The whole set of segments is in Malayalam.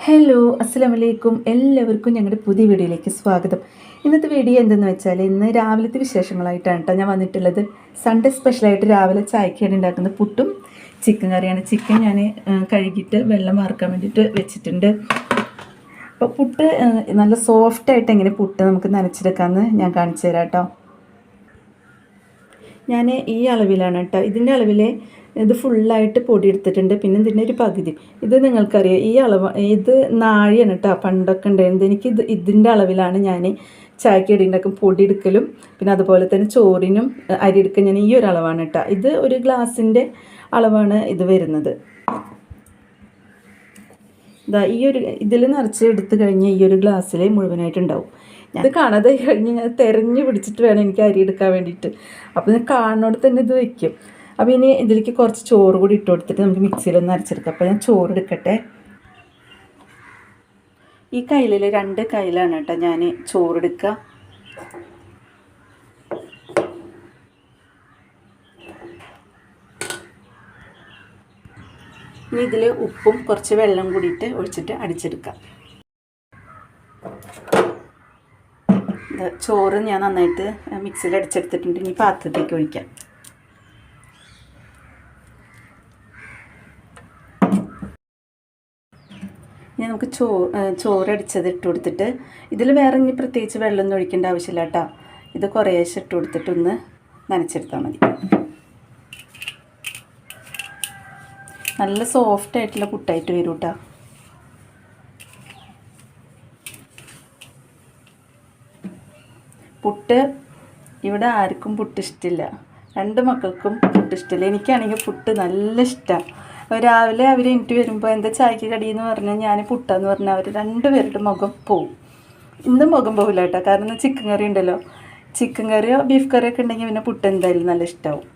ഹലോ അസ്സാം വലൈക്കും എല്ലാവർക്കും ഞങ്ങളുടെ പുതിയ വീഡിയോയിലേക്ക് സ്വാഗതം. ഇന്നത്തെ വീഡിയോ എന്തെന്ന് വെച്ചാൽ ഇന്ന് രാവിലത്തെ വിശേഷങ്ങളായിട്ടാണ് കേട്ടോ ഞാൻ വന്നിട്ടുള്ളത്. സൺഡേ സ്പെഷ്യലായിട്ട് രാവിലെ ചായക്കാണ് ഉണ്ടാക്കുന്ന പുട്ടും ചിക്കൻ കറിയാണ്. ചിക്കൻ ഞാൻ കഴുകിയിട്ട് വെള്ളം വാർക്കാൻ വേണ്ടിയിട്ട് വെച്ചിട്ടുണ്ട്. അപ്പോൾ പുട്ട് നല്ല സോഫ്റ്റായിട്ട് എങ്ങനെ പുട്ട് നമുക്ക് നനച്ചെടുക്കാമെന്ന് ഞാൻ കാണിച്ചു തരാം കേട്ടോ. ഞാൻ ഈ അളവിലാണ് കേട്ടോ. ഇതിന്റെ അളവിൽ ഇത് ഫുള്ളായിട്ട് പൊടി എടുത്തിട്ടുണ്ട് പിന്നെ ഇതിന്റെ ഒരു പകുതി. ഇത് നിങ്ങൾക്കറിയാം ഈ അളവ് ഇത് നാഴിയാണ് കേട്ടോ പണ്ടൊക്കെ ഉണ്ടായിരുന്നത്. എനിക്ക് ഇത് ഇതിന്റെ അളവിലാണ് ഞാൻ ചായക്ക് ഇടി ഉണ്ടാക്കും പൊടി എടുക്കലും പിന്നെ അതുപോലെ തന്നെ ചോറിനും അരി എടുക്കാൻ ഞാൻ ഈ ഒരു അളവാണ് കേട്ടോ ഇത് ഒരു ഗ്ലാസിന്റെ അളവാണ് ഇത് വരുന്നത്. ഇതാ ഈ ഒരു ഇതിൽ നിറച്ച് എടുത്തു കഴിഞ്ഞാൽ ഈ ഒരു ഗ്ലാസ്സിൽ മുഴുവനായിട്ടുണ്ടാവും. ഇത് കാണാതെ കഴിഞ്ഞ് ഞാൻ തിരഞ്ഞു പിടിച്ചിട്ട് വേണം എനിക്ക് അരി എടുക്കാൻ വേണ്ടിയിട്ട്. അപ്പോൾ ഞാൻ കാണുന്നോട് തന്നെ ഇത് വെക്കും. അപ്പോൾ ഇനി ഇതിലേക്ക് കുറച്ച് ചോറ് കൂടി ഇട്ട് കൊടുത്തിട്ട് നമുക്ക് മിക്സിയിലൊന്ന് അരച്ചെടുക്കാം. അപ്പോൾ ഞാൻ ചോറ് എടുക്കട്ടെ. ഈ കയ്യിൽ രണ്ട് കയ്യിലാണ് കേട്ടോ ഞാൻ ചോറെടുക്കുക ഇനി ഇതിൽ ഉപ്പും കുറച്ച് വെള്ളം കൂടിയിട്ട് ഒഴിച്ചിട്ട് അടിച്ചെടുക്കാം. ചോറ് ഞാൻ നന്നായിട്ട് മിക്സിയിൽ അടിച്ചെടുത്തിട്ടുണ്ട്. ഇനി പാത്രത്തേക്ക് ഒഴിക്കാം. ഇനി നമുക്ക് ചോ ചോറ് അടിച്ചത് ഇട്ട് കൊടുത്തിട്ട് ഇതിൽ വേറെ ഇനി പ്രത്യേകിച്ച് വെള്ളമൊന്നും ഒഴിക്കേണ്ട ആവശ്യമില്ല കേട്ടോ ഇത് കുറേശ്ശെ ഇട്ട് കൊടുത്തിട്ടൊന്ന് നനച്ചെടുത്താൽ മതി. നല്ല സോഫ്റ്റ് ആയിട്ടുള്ള പുട്ടായിട്ട് വരും കേട്ടോ പുട്ട് ഇവിടെ ആർക്കും പുട്ട് ഇഷ്ടമില്ല രണ്ട് മക്കൾക്കും പുട്ട് ഇഷ്ടമില്ല എനിക്കാണെങ്കിൽ പുട്ട് നല്ല ഇഷ്ടമാണ് രാവിലെ അവർ എനിക്ക് വരുമ്പോൾ എന്താ ചായക്ക് കടിയെന്ന് പറഞ്ഞാൽ ഞാൻ പുട്ടാന്ന് പറഞ്ഞാൽ അവർ രണ്ടുപേരുടെ മുഖം പോവും. ഇന്നും മുഖം പോകില്ല കേട്ടോ. കാരണം ചിക്കൻ കറി ഉണ്ടല്ലോ. ചിക്കൻ കറിയോ ബീഫ് കറിയോ ഒക്കെ ഉണ്ടെങ്കിൽ പിന്നെ പുട്ട് എന്തായാലും നല്ല ഇഷ്ടമാവും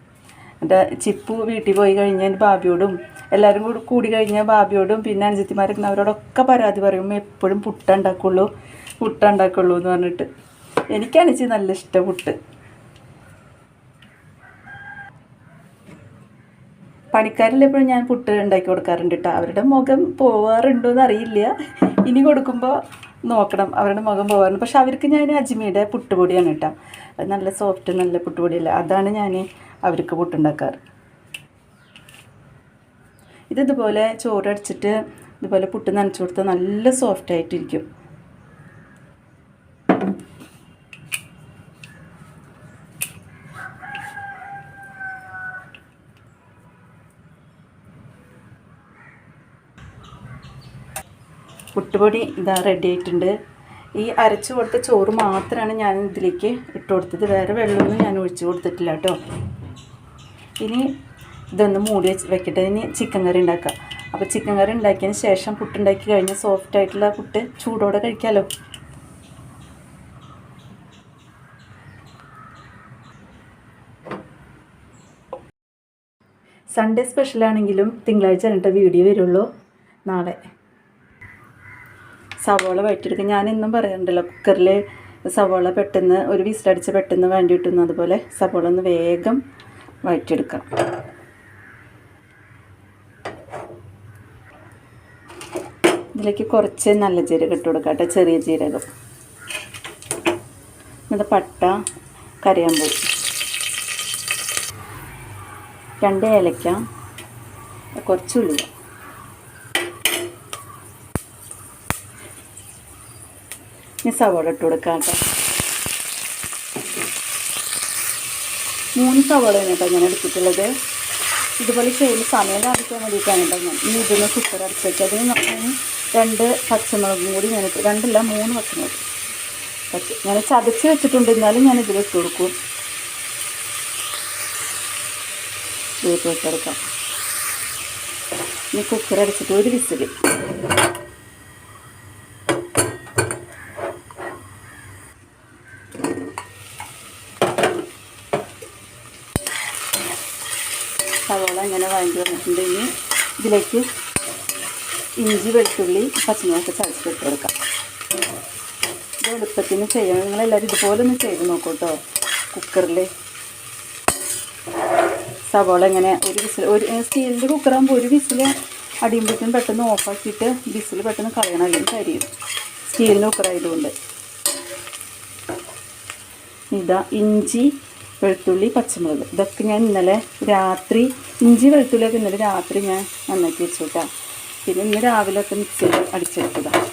എന്റെ ചിപ്പു വീട്ടിൽ പോയി കഴിഞ്ഞാൽ ബാബിയോടും എല്ലാവരും കൂടി കൂടി കഴിഞ്ഞാൽ ബാബിയോടും പിന്നെ അനുജത്തിമാരൊക്കെ അവരോടൊക്കെ പരാതി പറയും എപ്പോഴും പുട്ട ഉണ്ടാക്കുള്ളൂ ഉണ്ടാക്കുള്ളൂ എന്ന് പറഞ്ഞിട്ട്. എനിക്കാണിച്ച് നല്ല ഇഷ്ടം പുട്ട്. പണിക്കാരിലെപ്പോഴും ഞാൻ പുട്ട് ഉണ്ടാക്കി കൊടുക്കാറുണ്ട് കേട്ടോ അവരുടെ മുഖം പോവാറുണ്ടോ എന്ന് അറിയില്ല ഇനി കൊടുക്കുമ്പോൾ നോക്കണം അവരുടെ മുഖം പോകാറുണ്ട് പക്ഷെ അവർക്ക് ഞാൻ അജ്മിയുടെ പുട്ടുപൊടിയാണ് കേട്ടോ അത് നല്ല സോഫ്റ്റ് നല്ല പുട്ടുപൊടിയല്ല. അതാണ് ഞാൻ അവർക്ക് പുട്ടുണ്ടാക്കാറ്. ഇതിതുപോലെ ചോറടിച്ചിട്ട് ഇതുപോലെ പുട്ട് നനച്ചു കൊടുത്താൽ നല്ല സോഫ്റ്റ് പുട്ടുപൊടി ഇതാ റെഡി ആയിട്ടുണ്ട്. ഈ അരച്ചു കൊടുത്ത ചോറ് മാത്രമാണ് ഞാൻ ഇതിലേക്ക് ഇട്ട് കൊടുത്തത്. വേറെ വെള്ളമൊന്നും ഞാൻ ഒഴിച്ചു കൊടുത്തിട്ടില്ല കേട്ടോ ഇനി ഇതൊന്ന് മൂടി വെക്കട്ടെ. ഇനി ചിക്കൻ കറി ഉണ്ടാക്കാം. അപ്പോൾ ചിക്കൻ കറി ഉണ്ടാക്കിയതിന് ശേഷം പുട്ടുണ്ടാക്കി കഴിഞ്ഞ് സോഫ്റ്റ് ആയിട്ടുള്ള പുട്ട് ചൂടോടെ കഴിക്കാമല്ലോ സൺഡേ സ്പെഷ്യലാണെങ്കിലും തിങ്കളാഴ്ച രണ്ട വീഡിയോ വരുള്ളൂ. നാളെ. സവോള വഴറ്റിയെടുക്കും. ഞാൻ എന്നും പറയാറുണ്ടല്ലോ കുക്കറിൽ സവോള പെട്ടെന്ന് ഒരു വിസിലടിച്ച് പെട്ടെന്ന് വേണ്ടിയിട്ടുന്നു അതുപോലെ സവോള ഒന്ന് വേഗം വഴറ്റിയെടുക്കാം. ഇതിലേക്ക് കുറച്ച് നല്ല ജീരകം ഇട്ട് കൊടുക്കാം കേട്ടോ ചെറിയ ജീരകം. എന്നിട്ട് പട്ട കറിയാമ്പൂ രണ്ട് ഏലക്ക കുറച്ച് ഉള്ളില ഇനി സവാള ഇട്ട് കൊടുക്കാം കേട്ടോ. മൂന്ന് സവാളയാണ് കേട്ടോ ഞാൻ എടുത്തിട്ടുള്ളത്. ഇതുപോലെ ചെയ്യുന്ന സമയം ലാഭിക്കാൻ വേണ്ടിയിട്ടാണ് ഞാൻ. ഇനി ഇതൊന്ന് കുക്കർ അടച്ച് വെക്കുക അതിന് രണ്ട് പച്ചമുളകും കൂടി ഞാൻ രണ്ടല്ല മൂന്ന് പച്ചമുളക്. പച്ച ഞാൻ ചതച്ച് വെച്ചിട്ടുണ്ട്. എന്നാലും ഞാൻ ഇട്ട് കൊടുക്കും. വെച്ചെടുക്കാം ഇനി കുക്കർ അടച്ചിട്ട് ഒരു വിസിൽ സവോള ഇങ്ങനെ വാങ്ങി വന്നിട്ടുണ്ടെങ്കിൽ ഇതിലേക്ക് ഇഞ്ചി വെളുത്തുള്ളി പച്ചമുളക് ചതച്ചിട്ട് കൊടുക്കാം ഇത് എളുപ്പത്തിന് ചെയ്യണം. നിങ്ങളെല്ലാവരും ഇതുപോലെ ഒന്ന് ചെയ്ത് നോക്കൂ കേട്ടോ കുക്കറിൽ സവോള ഇങ്ങനെ ഒരു വിസിൽ ഒരു സ്റ്റീലിന്റെ കുക്കറാകുമ്പോൾ ഒരു വിസിൽ അടിയുമ്പോഴത്തേക്കും പെട്ടെന്ന് ഓഫാക്കിയിട്ട് വിസിൽ പെട്ടെന്ന് കളയണം. അല്ലെങ്കിൽ കരിയും. സ്റ്റീലിന്റെ കുക്കറായതുകൊണ്ട് ഇതാ ഇഞ്ചി വെളുത്തുള്ളി പച്ചമുളക്. ഇതൊക്കെ ഞാൻ ഇന്നലെ രാത്രി ഇഞ്ചി വെളുത്തുള്ളിയൊക്കെ ഇന്നലെ രാത്രി ഞാൻ നന്നാക്കി വെച്ചു കേട്ടോ പിന്നെ ഇന്ന് രാവിലെ ഒക്കെ മിക്സിയിൽ അടിച്ചെടുത്തതാണ്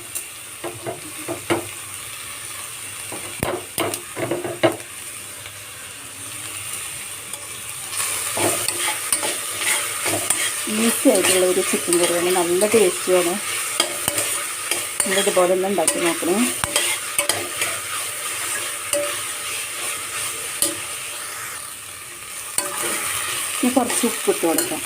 ഈസി ആയിട്ടുള്ള ഒരു ചിക്കൻ കറിയാണ്. നല്ല ടേസ്റ്റിയാണ് ഇതുപോലെ ഒന്ന് ഉണ്ടാക്കി നോക്കണേ. ഇനി കുറച്ച് ഉപ്പ് ഇട്ട് കൊടുക്കാം.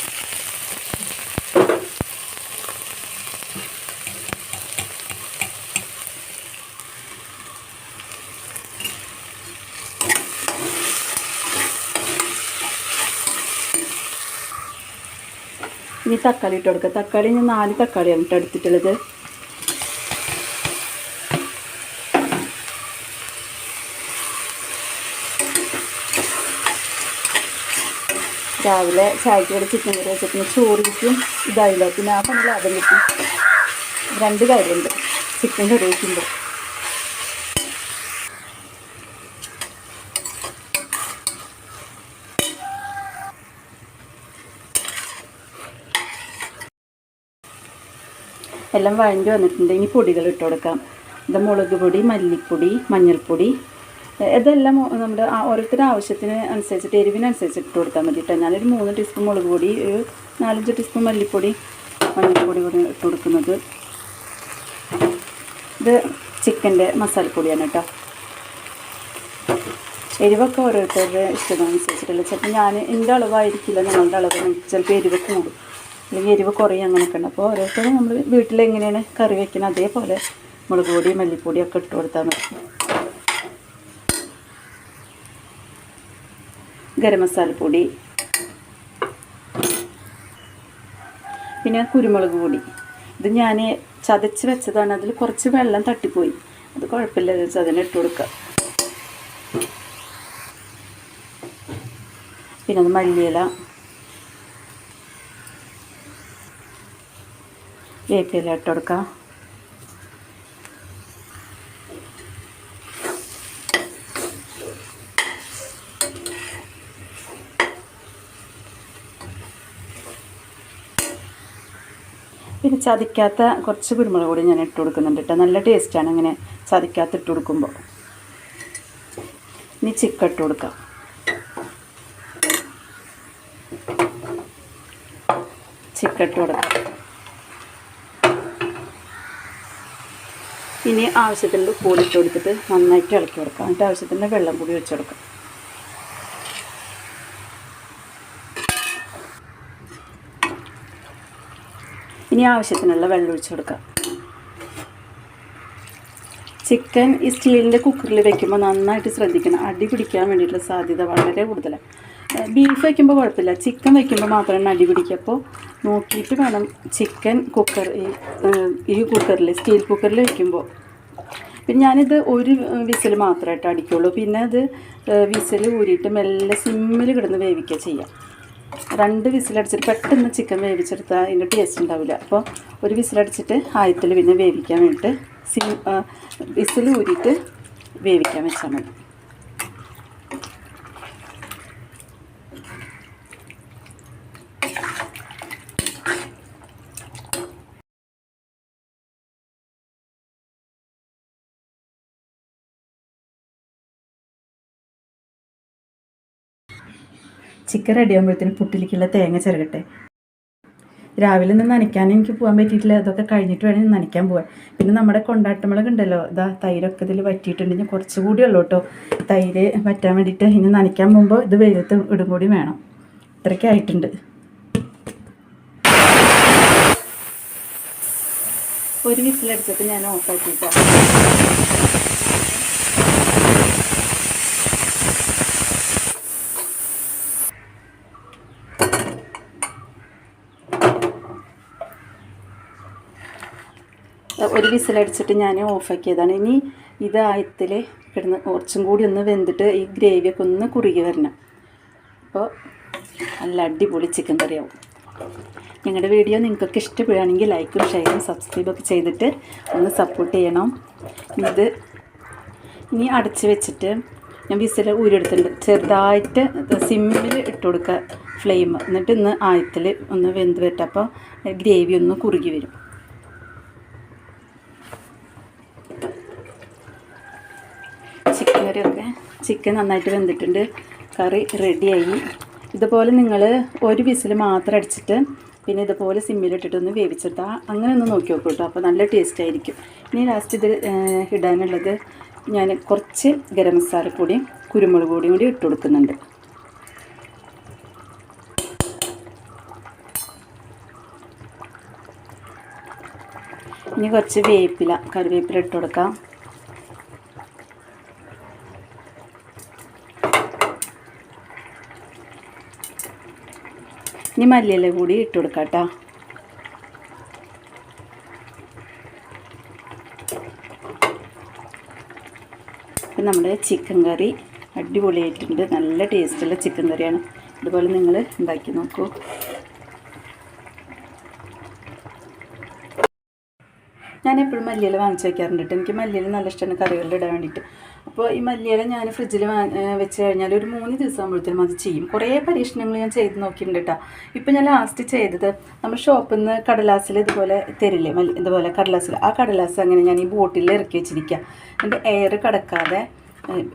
ഇനി തക്കാളി ഇട്ട് കൊടുക്കുക തക്കാളി ഞാൻ നാല് തക്കാളിയാണ് ഇട്ട് എടുത്തിട്ടുള്ളത്. രാവിലെ ചായക്ക് കൂടെ ചിക്കൻ കറി വെച്ചിട്ട് ചോറിക്കും ഇതായില്ല പിന്നെ ആ പണി ലാഭം കിട്ടും. രണ്ട് കാര്യമുണ്ട് ചിക്കൻ കറി വയ്ക്കുമ്പോൾ എല്ലാം വഴണ്ടി വന്നിട്ടുണ്ട്. ഇനി പൊടികൾ ഇട്ട് കൊടുക്കാം. ഇത് മുളക് പൊടി മല്ലിപ്പൊടി മഞ്ഞൾപ്പൊടി ഇതെല്ലാം നമ്മുടെ ഓരോരുത്തരുടെ ആവശ്യത്തിന് അനുസരിച്ചിട്ട് എരിവിനനുസരിച്ച് ഇട്ട് കൊടുത്താൽ മതി കേട്ടോ ഞാനൊരു മൂന്ന് ടീസ്പൂൺ മുളക് പൊടി ഒരു നാലഞ്ച് ടീസ്പൂൺ മല്ലിപ്പൊടി മഞ്ഞൾപ്പൊടി കൂടി ഇട്ട് കൊടുക്കുന്നത്. ഇത് ചിക്കന്റെ മസാലപ്പൊടിയാണ് കേട്ടോ എരിവൊക്കെ ഓരോരുത്തരുടെ ഇഷ്ടത്തിനനുസരിച്ചിട്ടുള്ള ചിലപ്പോൾ ഞാൻ എന്റെ അളവായിരിക്കില്ല ഞങ്ങളുടെ അളവ് ചിലപ്പോൾ എരിവ് കൂടും. അല്ലെങ്കിൽ എരിവ് കുറയും അങ്ങനെയൊക്കെ ഉണ്ട്. അപ്പോൾ ഓരോരുത്തരും നമ്മൾ വീട്ടിലെങ്ങനെയാണ് കറി വയ്ക്കുന്നത് അതേപോലെ മുളക് പൊടി മല്ലിപ്പൊടി ഒക്കെ ഇട്ട് കൊടുത്താൽ മതി. ഗരം മസാലപ്പൊടി പിന്നെ കുരുമുളക് പൊടി. ഇത് ഞാൻ ചതച്ച് വെച്ചതാണ്. അതിൽ കുറച്ച് വെള്ളം തട്ടിപ്പോയി. അത് കുഴപ്പമില്ല. അതിനെ ഇട്ട് കൊടുക്കുക പിന്നെ അത് മല്ലിയില. വേപ്പില ഇട്ട് കൊടുക്കാം. ചതിക്കാത്ത കുറച്ച് കുരുമുളക് പൊടി ഞാൻ ഇട്ട് കൊടുക്കുന്നുണ്ട് കേട്ടോ നല്ല ടേസ്റ്റാണ് ഇങ്ങനെ ചതിക്കാത്ത ഇട്ട് കൊടുക്കുമ്പോൾ ഇനി ചിക്കൻ ഇട്ട് കൊടുക്കാം. ചിക്കൻ ഇട്ട് കൊടുക്കാം. ഇനി ആവശ്യത്തിനുള്ള കൂടി ഇട്ട് കൊടുത്തിട്ട് നന്നായിട്ട് ഇളക്കി കൊടുക്കാം. എന്നിട്ട് ആവശ്യത്തിന്റെ വെള്ളം കൂടി വെച്ച് കൊടുക്കാം. ഇനി ആവശ്യത്തിനുള്ള വെള്ളം ഒഴിച്ച് കൊടുക്കാം. ചിക്കൻ ഈ സ്റ്റീലിന്റെ കുക്കറിൽ വെക്കുമ്പോൾ നന്നായിട്ട് ശ്രദ്ധിക്കണം. അടി പിടിക്കാൻ വേണ്ടിയിട്ടുള്ള സാധ്യത വളരെ കൂടുതലാണ്. ബീഫ് വയ്ക്കുമ്പോൾ കുഴപ്പമില്ല. ചിക്കൻ വയ്ക്കുമ്പോൾ മാത്രമാണ് അടി പിടിക്കുക. അപ്പോൾ നോക്കിയിട്ട് വേണം ചിക്കൻ കുക്കർ ഈ കുക്കറിൽ സ്റ്റീൽ കുക്കറിൽ വയ്ക്കുമ്പോൾ പിന്നെ ഞാനിത് ഒരു വിസിൽ മാത്രമായിട്ട് അടിക്കുള്ളൂ. പിന്നെ അത് വിസിൽ ഊരിയിട്ട് മെല്ലെ സിമ്മിൽ കിടന്ന് വേവിക്കുക ചെയ്യാം രണ്ട് വിസിലടിച്ചിട്ട് പെട്ടെന്ന് ചിക്കൻ വേവിച്ചെടുത്താൽ അതിന്റെ ടേസ്റ്റ് ഉണ്ടാവില്ല. അപ്പോൾ ഒരു വിസിലടിച്ചിട്ട് ആയത്തിൽ പിന്നെ വേവിക്കാൻ വേണ്ടിയിട്ട് സിം വിസിൽ ഊരിയിട്ട് വേവിക്കാൻ വെച്ചാൽ മതി. ചിക്കൻ റെഡി ആകുമ്പോഴത്തേന് പുട്ടിലേക്കുള്ള തേങ്ങ ചിരകട്ടെ. രാവിലെ നിന്ന് നനയ്ക്കാൻ എനിക്ക് പോകാൻ പറ്റിയിട്ടില്ല. അതൊക്കെ കഴിഞ്ഞിട്ട് വേണം നനയ്ക്കാൻ പോകാൻ പിന്നെ നമ്മുടെ കൊണ്ടാട്ടമുളക് ഉണ്ടല്ലോ ഇതാ തൈരൊക്കെ ഇതിൽ വറ്റിയിട്ടുണ്ട്. ഇനി കുറച്ചുകൂടി ഉള്ളൂ കേട്ടോ. തൈര് വറ്റാൻ വേണ്ടിയിട്ട് ഇനി നനയ്ക്കാൻ പോകുമ്പോൾ ഇത് വെയിലത്ത് ഇടും കൂടി വേണം. ഇത്രയ്ക്ക് ആയിട്ടുണ്ട്. ഒരു വിസിലടിച്ചിട്ട് ഞാൻ ഓഫാക്കിയിട്ടോ ഒരു വിസിലടിച്ചിട്ട് ഞാൻ ഓഫാക്കിയതാണ്. ഇനി ഇത് ആയത്തിൽ കിടന്ന് കുറച്ചും കൂടി ഒന്ന് വെന്തിട്ട് ഈ ഗ്രേവിയൊക്കെ ഒന്ന് കുറുകി വരണം. അപ്പോൾ നല്ല അടിപൊളി ചിക്കൻ കറിയാവും. ഞങ്ങളുടെ വീഡിയോ നിങ്ങൾക്കൊക്കെ ഇഷ്ടപ്പെടുകയാണെങ്കിൽ ലൈക്കും ഷെയറും സബ്സ്ക്രൈബൊക്കെ ചെയ്തിട്ട് ഒന്ന് സപ്പോർട്ട് ചെയ്യണം. ഇത് ഇനി അടച്ച് വെച്ചിട്ട് ഞാൻ വിസിൽ ഊരെടുത്തിട്ടുണ്ട് ചെറുതായിട്ട് സിമ്മിൽ ഇട്ട് കൊടുക്കുക ഫ്ലെയിം. എന്നിട്ട് ഇന്ന് ആയത്തിൽ ഒന്ന് വെന്ത് വെട്ടപ്പോൾ ഗ്രേവി ഒന്ന് കുറുകി വരും. ചിക്കൻ കറിയൊക്കെ. ചിക്കൻ നന്നായിട്ട് വെന്തിട്ടുണ്ട്. കറി റെഡിയായി. ഇതുപോലെ നിങ്ങൾ ഒരു വിസിൽ മാത്രം അടിച്ചിട്ട് പിന്നെ ഇതുപോലെ സിമ്മിലിട്ടിട്ടൊന്ന് വേവിച്ചെടുത്താൽ അങ്ങനെ ഒന്ന് നോക്കി നോക്കൂ കേട്ടോ. അപ്പോൾ നല്ല ടേസ്റ്റ് ആയിരിക്കും. ഇനി ലാസ്റ്റ് ഇത് ഇടാനുള്ളത് ഞാൻ കുറച്ച് ഗരം മസാല പൊടിയും കുരുമുളക് പൊടിയും കൂടി ഇട്ട് കൊടുക്കുന്നുണ്ട്. ഇനി കുറച്ച് വേപ്പില കറിവേപ്പില ഇട്ട് കൊടുക്കാം. ഇനി മല്ലിയില കൂടി ഇട്ട് കൊടുക്കാം കേട്ടോ അപ്പം നമ്മുടെ ചിക്കൻ കറി അടിപൊളിയായിട്ടുണ്ട്. നല്ല ടേസ്റ്റുള്ള ചിക്കൻ കറിയാണ്. അതുപോലെ നിങ്ങൾ ഉണ്ടാക്കി നോക്കൂ. ഞാൻ എപ്പോഴും മല്ലിയില വാങ്ങിച്ച് വയ്ക്കാറുണ്ട് എനിക്ക് മല്ലിയില നല്ല ഇഷ്ടമാണ്. കറികളിൽ ഇടാൻ വേണ്ടിയിട്ട്. അപ്പോൾ ഈ മല്ലിയില ഞാൻ ഫ്രിഡ്ജിൽ വെച്ച് കഴിഞ്ഞാൽ ഒരു മൂന്ന് ദിവസം ആകുമ്പോഴത്തേനും അത് ചെയ്യും. കുറേ പരീക്ഷണങ്ങൾ ഞാൻ ചെയ്ത് നോക്കിയിട്ടുണ്ട് കേട്ടോ ഇപ്പം ഞാൻ ലാസ്റ്റ് ചെയ്തത് നമ്മൾ ഷോപ്പിൽ നിന്ന് കടലാസിൽ ഇതുപോലെ തരില്ലേ? മല്ലി ഇതുപോലെ കടലാസിൽ ആ കടലാസ് അങ്ങനെ ഞാൻ ഈ ബോട്ടിൽ ഇറക്കി വെച്ചിരിക്കുക എന്റെ എയർ കടക്കാതെ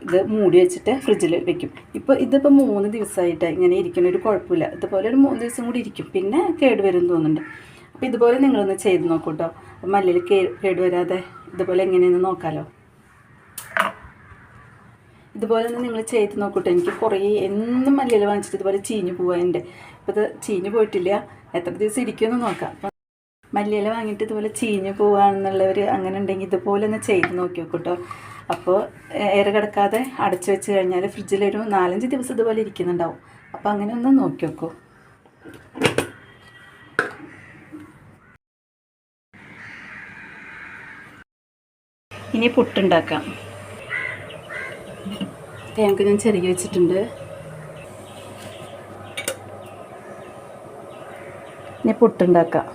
ഇത് മൂടി വെച്ചിട്ട് ഫ്രിഡ്ജിൽ വെക്കും. ഇപ്പോൾ ഇതിപ്പോൾ മൂന്ന് ദിവസമായിട്ട് ഇങ്ങനെ ഇരിക്കുന്ന ഒരു കുഴപ്പമില്ല. ഇതുപോലെ ഒരു മൂന്ന് ദിവസം കൂടി ഇരിക്കും. പിന്നെ കേടുവരും തോന്നുന്നുണ്ട്. അപ്പോൾ ഇതുപോലെ നിങ്ങളൊന്ന് ചെയ്ത് നോക്കൂട്ടോ മല്ലിൽ കേടുവരാതെ ഇതുപോലെ എങ്ങനെയെന്ന് നോക്കാമല്ലോ ഇതുപോലെ ഒന്ന് നിങ്ങൾ ചെയ്ത് നോക്കൂട്ടോ. എനിക്ക് കുറേ എന്നും മല്ലിയില വാങ്ങിച്ചിട്ട് ഇതുപോലെ ചീഞ്ഞു പോവാ എന്റെ അപ്പോൾ ഇത് ചീഞ്ഞു പോയിട്ടില്ല. എത്ര ദിവസം ഇരിക്കുമെന്ന് നോക്കാം. മല്ലിയില വാങ്ങിയിട്ട് ഇതുപോലെ ചീഞ്ഞു പോവാണെന്നുള്ളവർ അങ്ങനെ ഉണ്ടെങ്കിൽ ഇതുപോലെ ഒന്ന് ചെയ്ത് നോക്കി നോക്കൂട്ടോ. അപ്പോൾ എയർ കിടക്കാതെ അടച്ചു വെച്ച് കഴിഞ്ഞാൽ ഫ്രിഡ്ജിലൊരു നാലഞ്ച് ദിവസം ഇതുപോലെ ഇരിക്കുന്നുണ്ടാവും. അപ്പോൾ അങ്ങനെ ഒന്ന് നോക്കി നോക്കൂ. ഇനി പുട്ടുണ്ടാക്കാം. തേങ്ങ ഞാൻ ചെറുകി വെച്ചിട്ടുണ്ട്. ഇനി പുട്ടുണ്ടാക്കാം.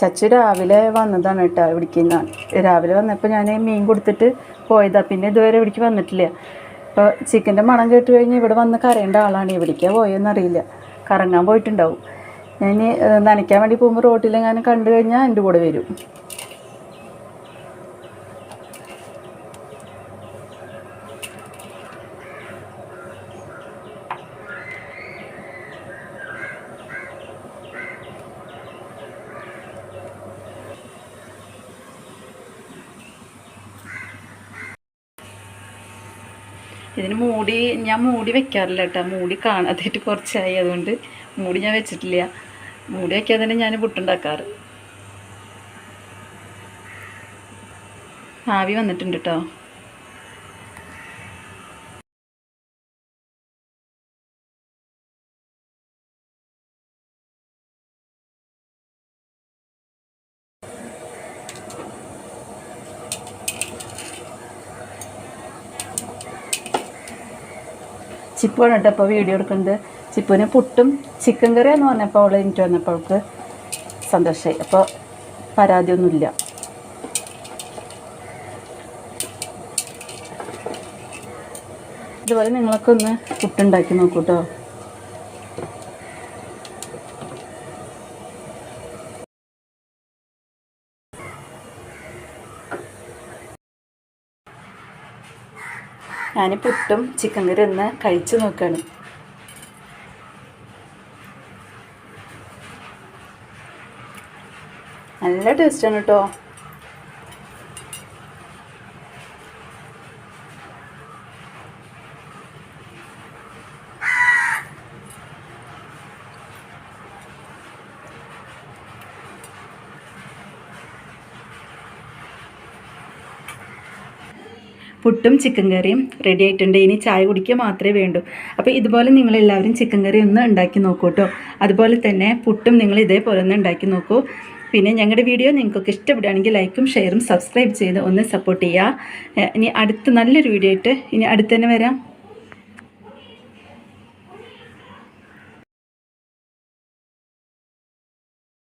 ചച്ചു രാവിലെ വന്നതാണ് കേട്ടോ ഇവിടേക്ക് ഞാൻ രാവിലെ വന്നപ്പോൾ ഞാൻ മീൻ കൊടുത്തിട്ട് പോയതാണ് പിന്നെ ഇതുവരെ ഇവിടേക്ക് വന്നിട്ടില്ല. ഇപ്പോൾ ചിക്കന്റെ മണം കേട്ട് കഴിഞ്ഞ് ഇവിടെ വന്ന് കരയേണ്ട ആളാണ്. എവിടേക്കാണ് പോയെന്നറിയില്ല കറങ്ങാൻ പോയിട്ടുണ്ടാവും. ഞാൻ നനയ്ക്കാൻ വേണ്ടി പോകുമ്പോൾ ഞാൻ കണ്ടു കഴിഞ്ഞാൽ എന്റെ കൂടെ വരും. ഇതിന് മൂടി ഞാൻ മൂടി വെക്കാറില്ല കേട്ടോ. മൂടി കാണാതായിട്ട് കുറച്ചായി അതുകൊണ്ട് മൂടി ഞാൻ വെച്ചിട്ടില്ല. മൂടി വയ്ക്കാതെ തന്നെ ഞാൻ പുട്ടുണ്ടാക്കാറ്. ആവി വന്നിട്ടുണ്ട് കേട്ടോ. ചിപ്പുവാണ് കേട്ടോ അപ്പോൾ വീഡിയോ എടുക്കുന്നത്. ചിപ്പുവിന് പുട്ടും ചിക്കൻ കറി എന്ന് പറഞ്ഞപ്പോൾ അവൾ എനിക്ക് വന്നപ്പോൾ അവൾക്ക് സന്തോഷമായി അപ്പോൾ പരാതിയൊന്നുമില്ല. ഇതുപോലെ നിങ്ങളൊക്കെ ഒന്ന് പുട്ടുണ്ടാക്കി നോക്കൂ കേട്ടോ ഞാൻ പുട്ടും ചിക്കൻ കറി ഒന്ന് കഴിച്ചു നോക്കുകയാണ് നല്ല ടേസ്റ്റാണ് കേട്ടോ പുട്ടും ചിക്കൻ കറിയും റെഡി ആയിട്ടുണ്ട്. ഇനി ചായ കുടിക്കുക മാത്രമേ വേണ്ടൂ. അപ്പോൾ ഇതുപോലെ നിങ്ങളെല്ലാവരും ചിക്കൻ കറി ഒന്ന് ഉണ്ടാക്കി നോക്കൂ കേട്ടോ അതുപോലെ തന്നെ പുട്ടും നിങ്ങൾ ഇതേപോലെ ഒന്ന് ഉണ്ടാക്കി നോക്കൂ. പിന്നെ ഞങ്ങളുടെ വീഡിയോ നിങ്ങൾക്കൊക്കെ ഇഷ്ടപ്പെടുകയാണെങ്കിൽ ലൈക്കും ഷെയറും സബ്സ്ക്രൈബ് ചെയ്ത് ഒന്ന് സപ്പോർട്ട് ചെയ്യുക. ഇനി അടുത്ത നല്ലൊരു വീഡിയോ ആയിട്ട് ഇനി അടുത്ത് തന്നെ വരാം.